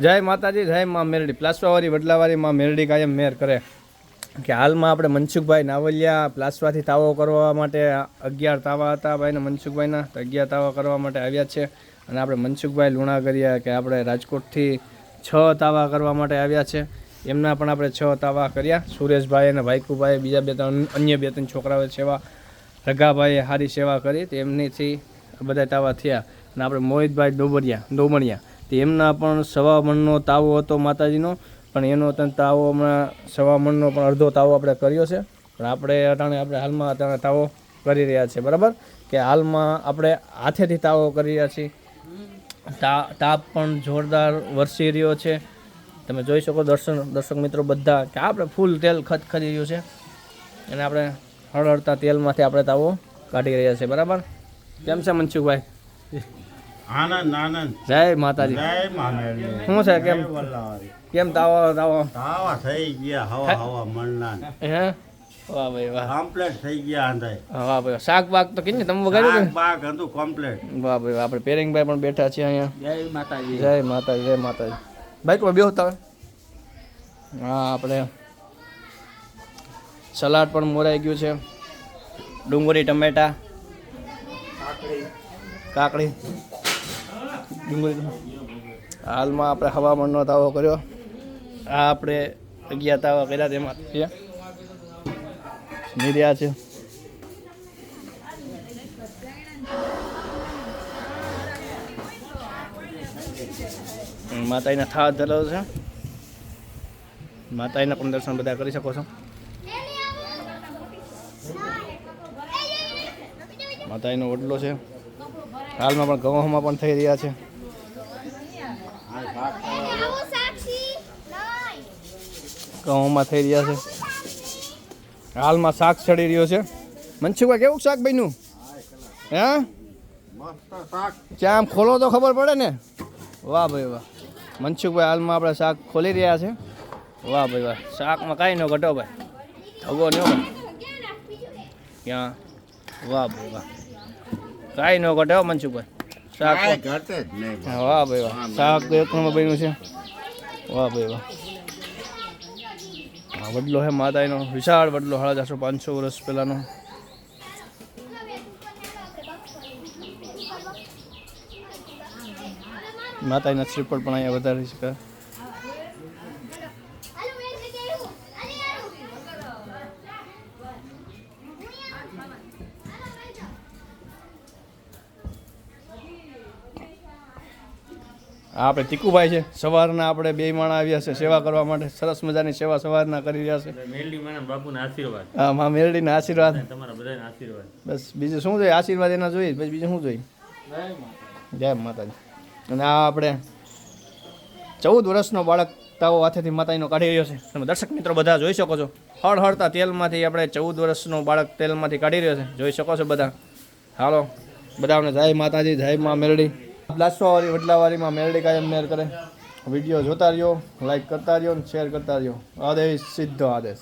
જય માતાજી, જય માં મેરડી. પ્લાસ્વાવાળી વડલાવાળી માં મેરડી કાયમ મેર કરે. કે હાલમાં આપણે મનસુખભાઈ નાવલિયા પ્લાસ્વાથી તાવો કરવા માટે અગિયાર તાવા હતા ભાઈને મનસુખભાઈના. તો અગિયાર તાવા કરવા માટે આવ્યા છે. અને આપણે મનસુખભાઈ લુણા કર્યા કે આપણે રાજકોટથી છ તાવા કરવા માટે આવ્યા છે. એમના પણ આપણે છ તાવા કર્યા. સુરેશભાઈ અને ભાઈકુભાઈ બીજા બે ત્રણ અન્ય બે ત્રણ છોકરાઓએ સેવા, રઘાભાઈએ સારી સેવા કરી. તેમનીથી બધા તાવા થયા. અને આપણે મોહિતભાઈ ડોબરિયા ડોમણિયા તે એમના પણ સવા મણનો તાવો હતો માતાજીનો, પણ એનો તાવો હમણાં સવા મણનો પણ અડધો તાવો આપણે કર્યો છે. પણ આપણે અટાણે આપણે હાલમાં અટાણે તાવો કરી રહ્યા છીએ બરાબર? કે હાલમાં આપણે હાથેથી તાવો કરી રહ્યા છીએ. તાપ પણ જોરદાર વરસી રહ્યો છે. તમે જોઈ શકો દર્શન, દર્શક મિત્રો બધા કે આપણે ફૂલ તેલ ખતખરી રહ્યું છે. અને આપણે હળહળતા તેલમાંથી આપણે તાવો કાઢી રહ્યા છીએ. બરાબર? કેમ છે મનસુખભાઈ? આનંદ આનંદ. જય માતાજી. જય મામેરડી શું છે કેમ? કેમ તાવો તાવો? તાવા થઈ ગયા હવા હવા મણના હે? વાહ ભાઈ વાહ. કમ્પ્લેટ થઈ ગયા આંધાય વાહ ભાઈ શાક બાક તો કીધું ને તમે વગાડ્યું શાક બાગ હતું કમ્પ્લેટ વાહ ભાઈ આપણે પેરિંગભાઈ પણ બેઠા છીએ અહીંયા. જય માતાજી. જય માતાજી જય માતાજી. બાઈક બેહો તમે? હા આપણે સલાડ પણ મોરાઈ ગયું છે. ડુંગળી ટમેટા. કાકડી. ડુંગળી હાલમાં આપણે હવામાનનો તાવો કર્યો. આ આપણે અગિયાર તાવા કર્યા તેમાં નિર્યા છે. માતાજીના થાળ ધરેલો છે. માતાજીના પણ દર્શન બધા કરી શકો છો. માતાજીનો ઓટલો છે. હાલમાં પણ ગવામાં પણ થઈ રહ્યા છે. ઘઉંમાં થઈ રહ્યા છે. હાલમાં શાક ચડી રહ્યો છે. મનસુખભાઈ કેવું શાક બન્યું? હે? ત્યાં આમ ખોલો તો ખબર પડે ને? વાહ ભાઈ વાહ. મનસુખભાઈ હાલમાં આપણે શાક ખોલી રહ્યા છે. વાહ ભાઈ વાહ. શાકમાં કાંઈ ન ઘટો ભાઈ. ધગો ન ક્યાં? વાહ ભાઈ વાહ. કાંઈ ન ઘટે મનસુખભાઈ. શાક વાહ ભાઈ વાહ. શાક એક નંબર બન્યું છે. વાહ ભાઈ વાહ. વડલો હે માતાનો વિશાળ વડલો સાડા ચારસો પાંચસો વર્ષ પહેલાંનો. માતાજીના શ્રીફળ પણ અહીંયા વધારી શકાય આપણે ટીકુભાઈ છે સવારના આપણે બે માણા આવ્યા છે સેવા કરવા માટે. સરસ મજાની સેવા સવારના કરી રહ્યા છે. બાપુના આશીર્વાદ. હા મા મેરડીના આશીર્વાદ. તમારા બધાના આશીર્વાદ. બસ બીજું શું જોઈએ? આશીર્વાદ એના જોઈએ? પછી બીજું શું જોઈએ? જય માતાજી. અને આ આપણે ચૌદ વર્ષનો બાળક તાવો હાથેથી માતાજીનો કાઢી રહ્યો છે. તમે દર્શક મિત્રો બધા જોઈ શકો છો. હળ હળતા તેલમાંથી આપણે ચૌદ વર્ષનો બાળક તેલમાંથી કાઢી રહ્યો છે. જોઈ શકો છો બધા. હાલો બધાને જય માતાજી જય મા મેરડી લાસવાવાળી વડલાવાળીમાં મેરડી કાયમ મેર કરે. વીડિયો જોતા રહ્યો લાઈક કરતા રહ્યો અને શેર કરતા રહ્યો. આદેશ, સીધો આદેશ.